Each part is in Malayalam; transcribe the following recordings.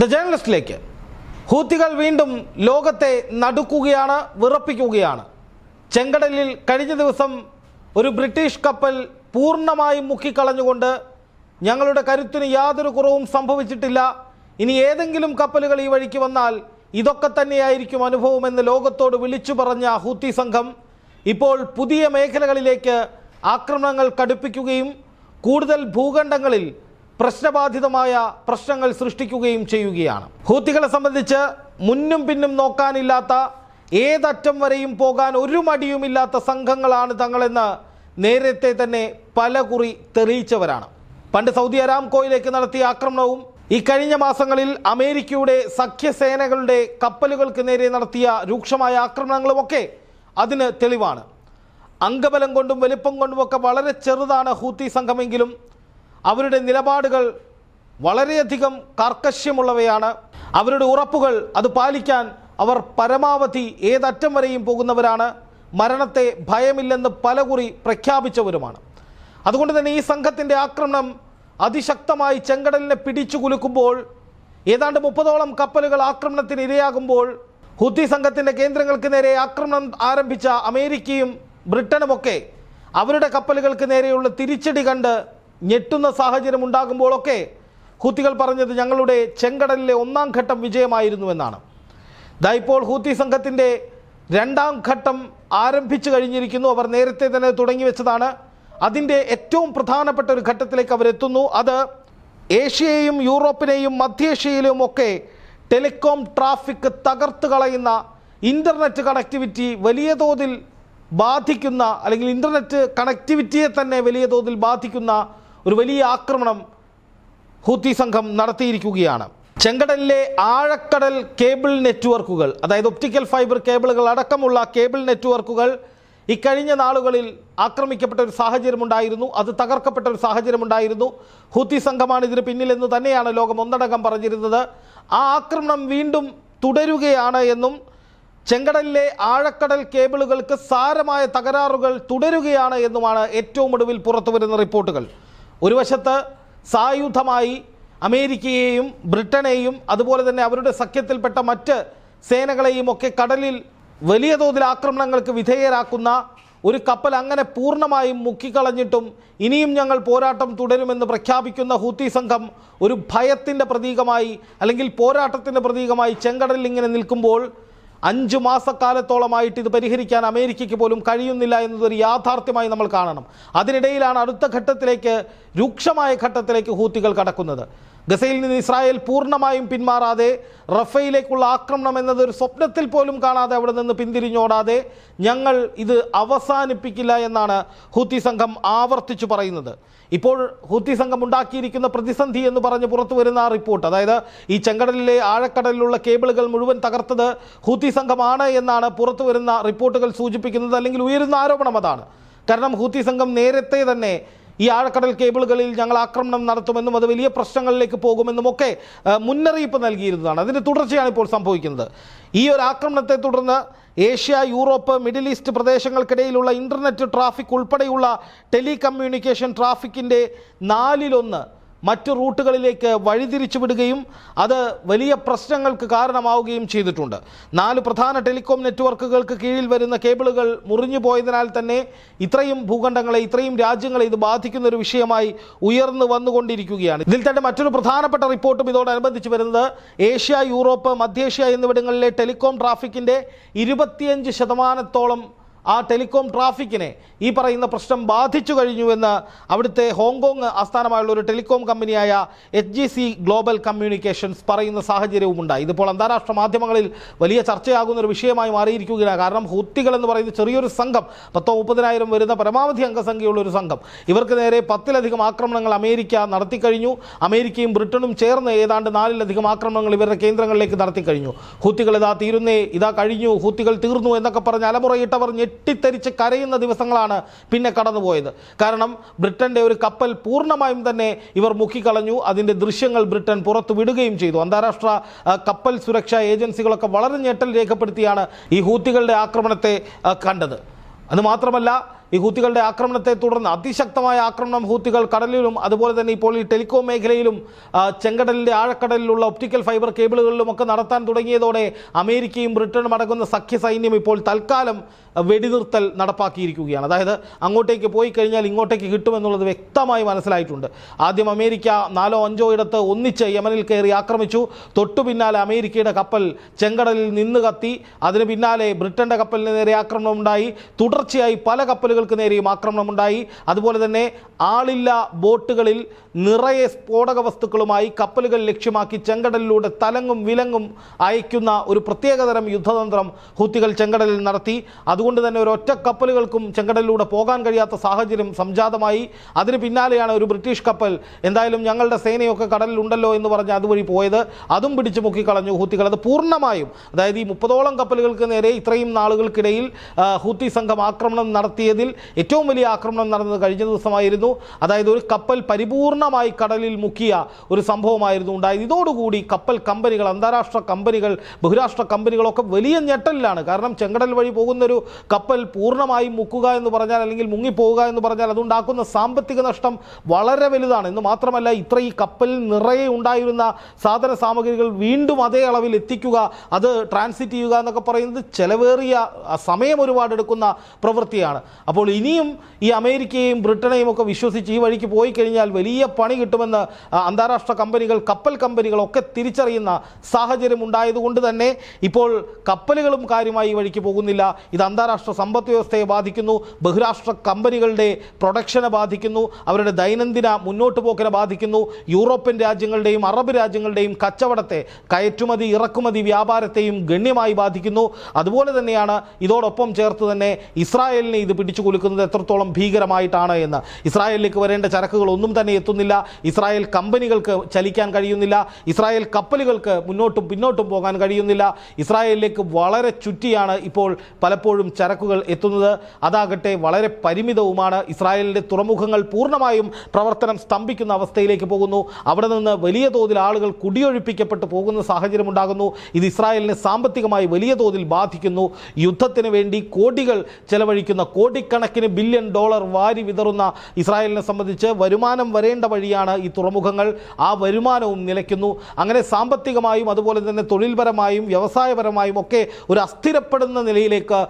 ദ ജേർണലിസ്റ്റിലേക്ക് ഹൂത്തികൾ വീണ്ടും ലോകത്തെ നടുക്കുകയാണ് വിറപ്പിക്കുകയാണ്. ചെങ്കടലിൽ കഴിഞ്ഞ ദിവസം ഒരു ബ്രിട്ടീഷ് കപ്പൽ പൂർണമായും മുക്കിക്കളഞ്ഞുകൊണ്ട് ഞങ്ങളുടെ കരുത്തിന് യാതൊരു കുറവും സംഭവിച്ചിട്ടില്ല. ഇനി ഏതെങ്കിലും കപ്പലുകൾ ഈ വഴിക്ക് വന്നാൽ ഇതൊക്കെ തന്നെയായിരിക്കും അനുഭവമെന്ന് ലോകത്തോട് വിളിച്ചു പറഞ്ഞ ഹൂത്തി സംഘം ഇപ്പോൾ പുതിയ മേഖലകളിലേക്ക് ആക്രമണങ്ങൾ കടുപ്പിക്കുകയും കൂടുതൽ ഭൂഖണ്ഡങ്ങളിൽ പ്രശ്നബാധിതമായ പ്രശ്നങ്ങൾ സൃഷ്ടിക്കുകയും ചെയ്യുകയാണ്. ഹൂത്തികളെ സംബന്ധിച്ച് മുന്നും പിന്നും നോക്കാനില്ലാത്ത ഏതറ്റം വരെയും പോകാൻ ഒരു മടിയുമില്ലാത്ത സംഘങ്ങളാണ് തങ്ങളെന്ന് നേരത്തെ തന്നെ പല കുറി തെളിയിച്ചവരാണ്. പണ്ട് സൗദി അരാംകോയിലേക്ക് നടത്തിയ ആക്രമണവും ഈ കഴിഞ്ഞ മാസങ്ങളിൽ അമേരിക്കയുടെ സഖ്യസേനകളുടെ കപ്പലുകൾക്ക് നേരെ നടത്തിയ രൂക്ഷമായ ആക്രമണങ്ങളുമൊക്കെ അതിന് തെളിവാണ്. അംഗബലം കൊണ്ടും വലിപ്പം കൊണ്ടുമൊക്കെ വളരെ ചെറുതാണ് ഹൂത്തി സംഘമെങ്കിലും അവരുടെ നിലപാടുകൾ വളരെയധികം കാർക്കശ്യമുള്ളവയാണ്. അവരുടെ ഉറപ്പുകൾ അത് പാലിക്കാൻ അവർ പരമാവധി ഏതറ്റം വരെയും പോകുന്നവരാണ്. മരണത്തെ ഭയമില്ലെന്ന് പലകുറി പ്രഖ്യാപിച്ചവരുമാണ്. അതുകൊണ്ട് തന്നെ ഈ സംഘത്തിന്റെ ആക്രമണം അതിശക്തമായി ചെങ്കടലിനെ പിടിച്ചു കുലുക്കുമ്പോൾ ഏതാണ്ട് മുപ്പതോളം കപ്പലുകൾ ആക്രമണത്തിന് ഇരയാകുമ്പോൾ ഹുത്തി സംഘത്തിന്റെ കേന്ദ്രങ്ങൾക്ക് നേരെ ആക്രമണം ആരംഭിച്ച അമേരിക്കയും ബ്രിട്ടനുമൊക്കെ അവരുടെ കപ്പലുകൾക്ക് നേരെയുള്ള തിരിച്ചടി കണ്ട് ഞെട്ടുന്ന സാഹചര്യം ഉണ്ടാകുമ്പോഴൊക്കെ ഹൂത്തികൾ പറഞ്ഞത് ഞങ്ങളുടെ ചെങ്കടലിലെ ഒന്നാം ഘട്ടം വിജയമായിരുന്നുവെന്നാണ്. ദൈപ്പോൾ ഹൂത്തി സംഘത്തിന്റെ രണ്ടാം ഘട്ടം ആരംഭിച്ചു കഴിഞ്ഞിരിക്കുന്നു. അവർ നേരത്തെ തന്നെ തുടങ്ങി വെച്ചതാണ്. അതിന്റെ ഏറ്റവും പ്രധാനപ്പെട്ട ഒരു ഘട്ടത്തിലേക്ക് അവരെത്തുന്നു അത് ഏഷ്യയെയും യൂറോപ്പിനെയും മധ്യേഷ്യയിലും ഒക്കെ ടെലികോം ട്രാഫിക് തകർത്ത് കളയുന്ന ഇന്റർനെറ്റ് കണക്ടിവിറ്റി വലിയ തോതിൽ ബാധിക്കുന്ന അല്ലെങ്കിൽ ഇന്റർനെറ്റ് കണക്ടിവിറ്റിയെ തന്നെ വലിയ തോതിൽ ബാധിക്കുന്ന ഒരു വലിയ ആക്രമണം ഹൂത്തി സംഘം നടത്തിയിരിക്കുകയാണ്. ചെങ്കടലിലെ ആഴക്കടൽ കേബിൾ നെറ്റ്വർക്കുകൾ അതായത് ഒപ്റ്റിക്കൽ ഫൈബർ കേബിളുകൾ അടക്കമുള്ള കേബിൾ നെറ്റ്വർക്കുകൾ ഇക്കഴിഞ്ഞ നാളുകളിൽ ആക്രമിക്കപ്പെട്ട ഒരു സാഹചര്യമുണ്ടായിരുന്നു. അത് തകർക്കപ്പെട്ട ഒരു സാഹചര്യമുണ്ടായിരുന്നു. ഹൂത്തി സംഘമാണ് ഇതിന് പിന്നിലെന്ന് തന്നെയാണ് ലോകം ഒന്നടങ്കം പറഞ്ഞിരുന്നത്. ആ ആക്രമണം വീണ്ടും തുടരുകയാണ് എന്നും ചെങ്കടലിലെ ആഴക്കടൽ കേബിളുകൾക്ക് സാരമായ തകരാറുകൾ തുടരുകയാണ് എന്നുമാണ് ഏറ്റവും ഒടുവിൽ പുറത്തുവരുന്ന റിപ്പോർട്ടുകൾ. ഒരു വശത്ത് സായുധമായി അമേരിക്കയെയും ബ്രിട്ടനെയും അതുപോലെ തന്നെ അവരുടെ സഖ്യത്തിൽപ്പെട്ട മറ്റ് സേനകളെയും ഒക്കെ കടലിൽ വലിയ തോതിൽ ആക്രമണങ്ങൾക്ക് വിധേയരാക്കുന്ന ഒരു കപ്പൽ അങ്ങനെ പൂർണമായും മുക്കിക്കളഞ്ഞിട്ടും ഇനിയും ഞങ്ങൾ പോരാട്ടം തുടരുമെന്ന് പ്രഖ്യാപിക്കുന്ന ഹൂത്തി സംഘം ഒരു ഭയത്തിന്റെ പ്രതീകമായി അല്ലെങ്കിൽ പോരാട്ടത്തിന്റെ പ്രതീകമായി ചെങ്കടലിൽ ഇങ്ങനെ നിൽക്കുമ്പോൾ അഞ്ച് മാസക്കാലത്തോളമായിട്ട് ഇത് പരിഹരിക്കാൻ അമേരിക്കയ്ക്ക് പോലും കഴിയുന്നില്ല എന്നതൊരു യാഥാർത്ഥ്യമായി നമ്മൾ കാണണം. അതിനിടയിലാണ് അടുത്ത ഘട്ടത്തിലേക്ക് രൂക്ഷമായ ഘട്ടത്തിലേക്ക് ഹൂത്തികൾ കടക്കുന്നത്. ഗസയിൽ നിന്ന് ഇസ്രായേൽ പൂർണമായും പിന്മാറാതെ റഫയിലേക്കുള്ള ആക്രമണം എന്നത് ഒരു സ്വപ്നത്തിൽ പോലും കാണാതെ അവിടെ നിന്ന് പിന്തിരിഞ്ഞോടാതെ ഞങ്ങൾ ഇത് അവസാനിപ്പിക്കില്ല എന്നാണ് ഹൂത്തി സംഘം ആവർത്തിച്ചു പറയുന്നത്. ഇപ്പോൾ ഹൂത്തി സംഘം ഉണ്ടാക്കിയിരിക്കുന്ന പ്രതിസന്ധി എന്ന് പറഞ്ഞ് പുറത്തു വരുന്ന ആ റിപ്പോർട്ട് അതായത് ഈ ചെങ്കടലിലെ ആഴക്കടലിലുള്ള കേബിളുകൾ മുഴുവൻ തകർത്തത് ഹൂത്തി സംഘമാണ് എന്നാണ് പുറത്തു വരുന്ന റിപ്പോർട്ടുകൾ സൂചിപ്പിക്കുന്നത് അല്ലെങ്കിൽ ഉയരുന്ന ആരോപണം അതാണ്. കാരണം ഹൂത്തി സംഘം നേരത്തെ തന്നെ ഈ ആഴക്കടൽ കേബിളുകളിൽ ഞങ്ങൾ ആക്രമണം നടത്തുമെന്നും അത് വലിയ പ്രശ്നങ്ങളിലേക്ക് പോകുമെന്നും ഒക്കെ മുന്നറിയിപ്പ് നൽകിയിരുന്നതാണ്. അതിന്റെ തുടർച്ചയാണ് ഇപ്പോൾ സംഭവിക്കുന്നത്. ഈ ഒരു ആക്രമണത്തെ തുടർന്ന് ഏഷ്യ യൂറോപ്പ് മിഡിൽ ഈസ്റ്റ് പ്രദേശങ്ങൾക്കിടയിലുള്ള ഇന്റർനെറ്റ് ട്രാഫിക് ഉൾപ്പെടെയുള്ള ടെലികമ്മ്യൂണിക്കേഷൻ ട്രാഫിക്കിന്റെ നാലിലൊന്ന് മറ്റു റൂട്ടുകളിലേക്ക് വഴിതിരിച്ചുവിടുകയും അത് വലിയ പ്രശ്നങ്ങൾക്ക് കാരണമാവുകയും ചെയ്തിട്ടുണ്ട്. നാല് പ്രധാന ടെലികോം നെറ്റ്വർക്കുകൾക്ക് കീഴിൽ വരുന്ന കേബിളുകൾ മുറിഞ്ഞു പോയതിനാൽ തന്നെ ഇത്രയും ഭൂഖണ്ഡങ്ങളെ ഇത്രയും രാജ്യങ്ങളെ ഇത് ബാധിക്കുന്ന ഒരു വിഷയമായി ഉയർന്നു വന്നുകൊണ്ടിരിക്കുകയാണ്. ഇതിൽ തന്നെ മറ്റൊരു പ്രധാനപ്പെട്ട റിപ്പോർട്ടും ഇതോടനുബന്ധിച്ച് വരുന്നത് ഏഷ്യ യൂറോപ്പ് മധ്യേഷ്യ എന്നിവിടങ്ങളിലെ ടെലികോം ട്രാഫിക്കിന്റെ ഇരുപത്തിയഞ്ച് ശതമാനത്തോളം ആ ടെലികോം ട്രാഫിക്കിനെ ഈ പറയുന്ന പ്രശ്നം ബാധിച്ചു കഴിഞ്ഞുവെന്ന് അവിടുത്തെ ഹോങ്കോങ് ആസ്ഥാനമായുള്ള ഒരു ടെലികോം കമ്പനിയായ H G C global communications പറയുന്ന സാഹചര്യവും ഉണ്ടായി. ഇതിപ്പോൾ അന്താരാഷ്ട്ര മാധ്യമങ്ങളിൽ വലിയ ചർച്ചയാകുന്ന ഒരു വിഷയമായി മാറിയിരിക്കുകയാണ്. കാരണം ഹൂത്തികൾ എന്ന് പറയുന്ന ചെറിയൊരു സംഘം പത്തോ മുപ്പതിനായിരം വരുന്ന പരമാവധി അംഗസംഖ്യയുള്ള ഒരു സംഘം ഇവർക്ക് നേരെ പത്തിലധികം ആക്രമണങ്ങൾ അമേരിക്ക നടത്തിക്കഴിഞ്ഞു അമേരിക്കയും ബ്രിട്ടനും ചേർന്ന് ഏതാണ്ട് നാലിലധികം ആക്രമണങ്ങൾ ഇവരുടെ കേന്ദ്രങ്ങളിലേക്ക് നടത്തിക്കഴിഞ്ഞു ഹൂത്തികൾ ഇതാ തീരുന്നേ ഇതാ കഴിഞ്ഞു ഹൂത്തികൾ തീർന്നു എന്നൊക്കെ പറഞ്ഞ് അലമുറയിട്ടവർ ഞെട്ടിത്തരിച്ച് കരയുന്ന ദിവസങ്ങളാണ് പിന്നെ കടന്നുപോയത്. കാരണം ബ്രിട്ടന്റെ ഒരു കപ്പൽ പൂർണമായും തന്നെ ഇവർ മുക്കിക്കളഞ്ഞു. അതിന്റെ ദൃശ്യങ്ങൾ ബ്രിട്ടൻ പുറത്തു വിടുകയും ചെയ്തു. അന്താരാഷ്ട്ര കപ്പൽ സുരക്ഷാ ഏജൻസികളൊക്കെ വളരെ ഞെട്ടൽ രേഖപ്പെടുത്തിയാണ് ഈ ഹൂത്തികളുടെ ആക്രമണത്തെ കണ്ടത്. അത് മാത്രമല്ല ഈ ഹൂത്തികളുടെ ആക്രമണത്തെ തുടർന്ന് അതിശക്തമായ ആക്രമണം ഹൂത്തികൾ കടലിലും അതുപോലെ തന്നെ ഇപ്പോൾ ഈ ടെലികോം മേഖലയിലും ചെങ്കടലിന്റെ ആഴക്കടലിലുള്ള ഒപ്റ്റിക്കൽ ഫൈബർ കേബിളുകളിലും ഒക്കെ നടത്താൻ തുടങ്ങിയതോടെ അമേരിക്കയും ബ്രിട്ടനും അടങ്ങുന്ന സഖ്യ സൈന്യം ഇപ്പോൾ തൽക്കാലം വെടിനിർത്തൽ നടപ്പാക്കിയിരിക്കുകയാണ്. അതായത് അങ്ങോട്ടേക്ക് പോയി കഴിഞ്ഞാൽ ഇങ്ങോട്ടേക്ക് കിട്ടുമെന്നുള്ളത് വ്യക്തമായി മനസ്സിലായിട്ടുണ്ട്. ആദ്യം അമേരിക്ക നാലോ അഞ്ചോ ഇടത്ത് ഒന്നിച്ച് യമനിൽ കയറി ആക്രമിച്ചു. തൊട്ടു പിന്നാലെ അമേരിക്കയുടെ കപ്പൽ ചെങ്കടലിൽ നിന്ന് കത്തി. അതിന് പിന്നാലെ ബ്രിട്ടന്റെ കപ്പലിന് നേരെ ആക്രമണം ഉണ്ടായി തുടർച്ചയായി പല കപ്പലുകൾക്ക് നേരെയും ആക്രമണം ഉണ്ടായി അതുപോലെ തന്നെ ആളില്ല ബോട്ടുകളിൽ നിറയെ സ്ഫോടക വസ്തുക്കളുമായി കപ്പലുകൾ ലക്ഷ്യമാക്കി ചെങ്കടലിലൂടെ തലങ്ങും വിലങ്ങും അയക്കുന്ന ഒരു പ്രത്യേകതരം യുദ്ധതന്ത്രം ഹൂത്തികൾ ചെങ്കടലിൽ നടത്തി. അതുകൊണ്ട് തന്നെ ഒരൊറ്റ കപ്പലുകൾക്കും ചെങ്കടലിലൂടെ പോകാൻ കഴിയാത്ത സാഹചര്യം സംജാതമായി. അതിന് പിന്നാലെയാണ് ഒരു ബ്രിട്ടീഷ് കപ്പൽ. എന്തായാലും ഞങ്ങളുടെ സേനയൊക്കെ കടലിലുണ്ടല്ലോ എന്ന് പറഞ്ഞ് അതുവഴി പോയത്. അതും പിടിച്ചു മുക്കിക്കളഞ്ഞു ഹൂത്തികൾ. അത് പൂർണമായും അതായത് ഈ മുപ്പതോളം കപ്പലുകൾക്ക് നേരെ ഇത്രയും നാളുകൾക്കിടയിൽ ഹൂത്തി സംഘം ആക്രമണം നടത്തിയതിൽ ഏറ്റവും വലിയ ആക്രമണം നടന്നത് കഴിഞ്ഞ ദിവസമായിരുന്നു. അതായത് ഒരു കപ്പൽ പരിപൂർണമായി കടലിൽ മുക്കിയ ഒരു സംഭവമായിരുന്നു ഉണ്ടായത്. ഇതോടുകൂടി കപ്പൽ കമ്പനികൾ അന്താരാഷ്ട്ര കമ്പനികൾ ബഹുരാഷ്ട്ര കമ്പനികളൊക്കെ വലിയ ഞെട്ടലിലാണ്. കാരണം ചെങ്കടൽ വഴി പോകുന്നൊരു കപ്പൽ പൂർണമായും മുക്കുക എന്ന് പറഞ്ഞാൽ അല്ലെങ്കിൽ മുങ്ങിപ്പോവുക എന്ന് പറഞ്ഞാൽ അതുണ്ടാക്കുന്ന സാമ്പത്തിക നഷ്ടം വളരെ വലുതാണ്. എന്ന് മാത്രമല്ല ഇത്ര ഈ കപ്പലിൽ നിറയെ ഉണ്ടായിരുന്ന സാധന സാമഗ്രികൾ വീണ്ടും അതേ അളവിൽ എത്തിക്കുക അത് ട്രാൻസിറ്റ് ചെയ്യുക എന്നൊക്കെ പറയുന്നത് ചെലവേറിയ സമയം ഒരുപാട് എടുക്കുന്ന പ്രവൃത്തിയാണ്. അപ്പോൾ ഇനിയും ഈ അമേരിക്കയും ബ്രിട്ടനെയും ഒക്കെ വിശ്വസിച്ച് ഈ വഴിക്ക് പോയി കഴിഞ്ഞാൽ വലിയ പണി കിട്ടുമെന്ന് അന്താരാഷ്ട്ര കമ്പനികൾ കപ്പൽ കമ്പനികളൊക്കെ തിരിച്ചറിയുന്ന സാഹചര്യം ഉണ്ടായതുകൊണ്ട് തന്നെ ഇപ്പോൾ കപ്പലുകളും കാര്യമായി ഈ വഴിക്ക് പോകുന്നില്ല. ഇത് അന്താരാഷ്ട്ര സമ്പദ് വ്യവസ്ഥയെ ബാധിക്കുന്നു ബഹുരാഷ്ട്ര കമ്പനികളുടെ പ്രൊഡക്ഷനെ ബാധിക്കുന്നു അവരുടെ ദൈനംദിന മുന്നോട്ട് പോക്കിനെ ബാധിക്കുന്നു യൂറോപ്യൻ രാജ്യങ്ങളുടെയും അറബ് രാജ്യങ്ങളുടെയും കച്ചവടത്തെ കയറ്റുമതി ഇറക്കുമതി വ്യാപാരത്തെയും ഗണ്യമായി ബാധിക്കുന്നു. അതുപോലെ തന്നെയാണ് ഇതോടൊപ്പം ചേർത്ത് തന്നെ ഇസ്രായേലിനെ ഇത് പിടിച്ചു കുലുക്കുന്നത് എത്രത്തോളം ഭീകരമായിട്ടാണ് എന്ന്. ഇസ്രായേലിലേക്ക് വരേണ്ട ചരക്കുകൾ ഒന്നും തന്നെ എത്തുന്നില്ല. ഇസ്രായേൽ കമ്പനികൾക്ക് ചലിക്കാൻ കഴിയുന്നില്ല. ഇസ്രായേൽ കപ്പലുകൾക്ക് മുന്നോട്ടും പിന്നോട്ടും പോകാൻ കഴിയുന്നില്ല. ഇസ്രായേലിലേക്ക് വളരെ ചുറ്റിയാണ് ഇപ്പോൾ പലപ്പോഴും ചരക്കുകൾ എത്തുന്നത്. അതാകട്ടെ വളരെ പരിമിതവുമാണ്. ഇസ്രായേലിന്റെ തുറമുഖങ്ങൾ പൂർണമായും പ്രവർത്തനം സ്തംഭിക്കുന്ന അവസ്ഥയിലേക്ക് പോകുന്നു. അവിടെ നിന്ന് വലിയ തോതിൽ ആളുകൾ കുടിയൊഴിപ്പിക്കപ്പെട്ട് പോകുന്ന സാഹചര്യം ഉണ്ടാകുന്നു. ഇത് ഇസ്രായേലിനെ സാമ്പത്തികമായി വലിയ തോതിൽ ബാധിക്കുന്നു. യുദ്ധത്തിന് വേണ്ടി കോടികൾ ചെലവഴിക്കുന്ന കോടിക്കണക്കിന് ബില്യൺ ഡോളർ വാരി വിതറുന്ന ഇസ്രായേലിനെ സംബന്ധിച്ച് വരുമാനം വരേണ്ട വഴിയാണ് ഈ തുറമുഖങ്ങൾ. ആ വരുമാനവും നിലയ്ക്കുന്നു. അങ്ങനെ സാമ്പത്തികമായും അതുപോലെ തന്നെ തൊഴിൽപരമായും വ്യവസായപരമായും ഒക്കെ ഒരു അസ്ഥിരപ്പെടുന്ന നിലയിലേക്ക്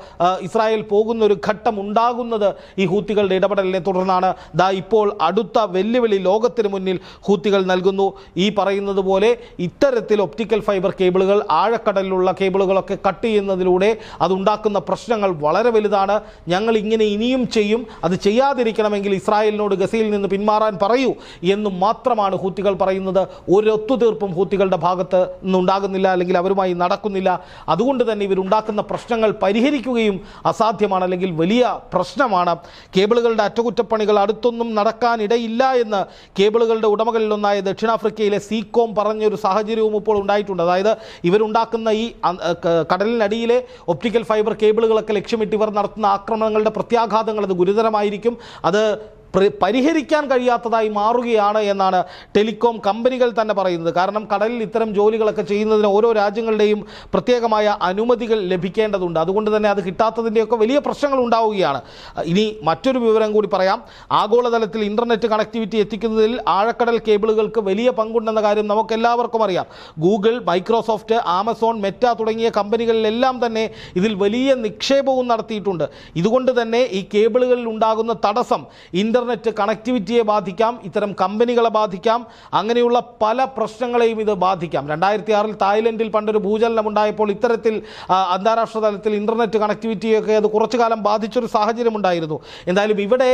ഇസ്രായേൽ പോകുന്ന ഒരു ഘട്ടം ഉണ്ടാകുന്നത് ഈ ഹൂത്തികളുടെ ഇടപെടലിനെ തുടർന്നാണ്. ദാ ഇപ്പോൾ അടുത്ത വെല്ലുവിളി ലോകത്തിന് മുന്നിൽ ഹൂത്തികൾ നൽകുന്നു. ഈ പറയുന്നത് പോലെ ഇത്തരത്തിൽ ഒപ്റ്റിക്കൽ ഫൈബർ കേബിളുകൾ ആഴക്കടലിലുള്ള കേബിളുകളൊക്കെ കട്ട് ചെയ്യുന്നതിലൂടെ അതുണ്ടാക്കുന്ന പ്രശ്നങ്ങൾ വളരെ വലുതാണ്. ഞങ്ങൾ ഇങ്ങനെ ഇനിയും ചെയ്യും. അത് ചെയ്യാതിരിക്കണമെങ്കിൽ ഇസ്രായേലിനോട് ഗസയിൽ നിന്ന് പിന്മാറാൻ പറയൂ എന്ന് മാത്രമാണ് ഹൂത്തികൾ പറയുന്നത്. ഒരു ഒത്തുതീർപ്പും ഹൂത്തികളുടെ ഭാഗത്ത് നിന്നുണ്ടാകുന്നില്ല അല്ലെങ്കിൽ അവരുമായി നടക്കുന്നില്ല. അതുകൊണ്ട് തന്നെ ഇവരുണ്ടാക്കുന്ന പ്രശ്നങ്ങൾ പരിഹരിക്കുകയും അസാധ്യമാണ് അല്ലെങ്കിൽ വലിയ പ്രശ്നമാണ്. കേബിളുകളുടെ അറ്റകുറ്റപ്പണികൾ അടുത്തൊന്നും നടക്കാനിടയില്ല എന്ന് കേബിളുകളുടെ ഉടമകളിലൊന്നായ ദക്ഷിണാഫ്രിക്കയിലെ സീകോം പറഞ്ഞൊരു സാഹചര്യവും ഇപ്പോൾ ഉണ്ടായിട്ടുണ്ട്. അതായത് ഇവരുണ്ടാക്കുന്ന ഈ കടലിനടിയിലെ ഒപ്റ്റിക്കൽ ഫൈബർ കേബിളുകളൊക്കെ ലക്ഷ്യമിട്ട് ഇവർ നടത്തുന്ന ആക്രമണങ്ങളുടെ പ്രത്യാഘാതങ്ങൾ അത് ഗുരുതരമായിരിക്കും. അത് പരിഹരിക്കാൻ കഴിയാത്തതായി മാറുകയാണ് എന്നാണ് ടെലികോം കമ്പനികൾ തന്നെ പറയുന്നത്. കാരണം കടലിൽ ഇത്തരം ജോലികളൊക്കെ ചെയ്യുന്നതിന് ഓരോ രാജ്യങ്ങളുടെയും പ്രത്യേകമായ അനുമതികൾ ലഭിക്കേണ്ടതുണ്ട്. അതുകൊണ്ട് തന്നെ അത് കിട്ടാത്തതിന്റെയൊക്കെ വലിയ പ്രശ്നങ്ങൾ ഉണ്ടാവുകയാണ്. ഇനി മറ്റൊരു വിവരം കൂടി പറയാം. ആഗോളതലത്തിൽ ഇന്റർനെറ്റ് കണക്ടിവിറ്റി എത്തിക്കുന്നതിൽ ആഴക്കടൽ കേബിളുകൾക്ക് വലിയ പങ്കുണ്ടെന്ന കാര്യം നമുക്കെല്ലാവർക്കും അറിയാം. ഗൂഗിൾ മൈക്രോസോഫ്റ്റ് ആമസോൺ മെറ്റ തുടങ്ങിയ കമ്പനികളിലെല്ലാം തന്നെ ഇതിൽ വലിയ നിക്ഷേപവും നടത്തിയിട്ടുണ്ട്. ഇതുകൊണ്ട് തന്നെ ഈ കേബിളുകളിൽ ഉണ്ടാകുന്ന തടസ്സം ഇന്റർനെറ്റ് കണക്ടിവിറ്റിയെ ബാധിക്കാം ഇത്തരം കമ്പനികളെ ബാധിക്കാം അങ്ങനെയുള്ള പല പ്രശ്നങ്ങളെയും ഇത് ബാധിക്കാം. രണ്ടായിരത്തി ആറിൽ തായ്ലൻഡിൽ പണ്ടൊരു ഭൂചലനം ഉണ്ടായപ്പോൾ ഇത്തരത്തിൽ അന്താരാഷ്ട്ര തലത്തിൽ ഇന്റർനെറ്റ് കണക്ടിവിറ്റിയൊക്കെ അത് കുറച്ചു കാലം ബാധിച്ചൊരു സാഹചര്യം ഉണ്ടായിരുന്നു എന്തായാലും ഇവിടെ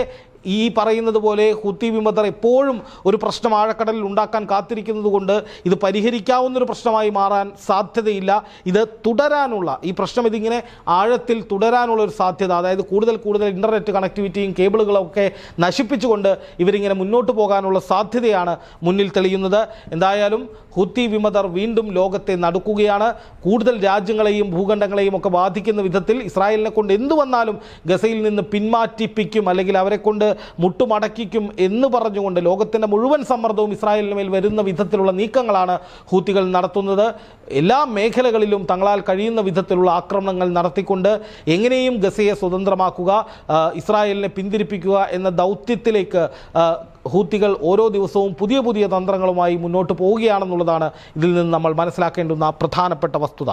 ഈ പറയുന്നത് പോലെ ഹുത്തി വിമതർ എപ്പോഴും ഒരു പ്രശ്നം ആഴക്കടലിൽ ഉണ്ടാക്കാൻ കാത്തിരിക്കുന്നതുകൊണ്ട് ഇത് പരിഹരിക്കാവുന്നൊരു പ്രശ്നമായി മാറാൻ സാധ്യതയില്ല. ഇത് തുടരാനുള്ള ഈ പ്രശ്നം ഇതിങ്ങനെ ആഴത്തിൽ തുടരാനുള്ള ഒരു സാധ്യത അതായത് കൂടുതൽ കൂടുതൽ ഇന്റർനെറ്റ് കണക്ടിവിറ്റിയും കേബിളുകളൊക്കെ നശിപ്പിച്ചുകൊണ്ട് ഇവരിങ്ങനെ മുന്നോട്ട് പോകാനുള്ള സാധ്യതയാണ് മുന്നിൽ തെളിയുന്നത്. എന്തായാലും ഹുത്തി വിമതർ വീണ്ടും ലോകത്തെ നടക്കുകയാണ്. കൂടുതൽ രാജ്യങ്ങളെയും ഭൂഖണ്ഡങ്ങളെയും ഒക്കെ ബാധിക്കുന്ന വിധത്തിൽ ഇസ്രായേലിനെ കൊണ്ട് എന്തു വന്നാലും ഗസയിൽ നിന്ന് പിന്മാറ്റിപ്പിക്കും അല്ലെങ്കിൽ അവരെ കൊണ്ട് മുട്ടുമടക്കിക്കും എന്ന് പറഞ്ഞുകൊണ്ട് ലോകത്തിന്റെ മുഴുവൻ സമ്മർദ്ദവും ഇസ്രായേലിന് മേൽ വരുന്ന വിധത്തിലുള്ള നീക്കങ്ങളാണ് ഹൂത്തികൾ നടത്തുന്നത്. എല്ലാ മേഖലകളിലും തങ്ങളാൽ കഴിയുന്ന വിധത്തിലുള്ള ആക്രമണങ്ങൾ നടത്തിക്കൊണ്ട് എങ്ങനെയും ഗസയെ സ്വതന്ത്രമാക്കുക ഇസ്രായേലിനെ പിന്തിരിപ്പിക്കുക എന്ന ദൗത്യത്തിലേക്ക് ഹൂത്തികൾ ഓരോ ദിവസവും പുതിയ പുതിയ തന്ത്രങ്ങളുമായി മുന്നോട്ട് പോവുകയാണെന്നുള്ളതാണ് ഇതിൽ നിന്ന് നമ്മൾ മനസ്സിലാക്കേണ്ടുന്ന പ്രധാനപ്പെട്ട വസ്തുത.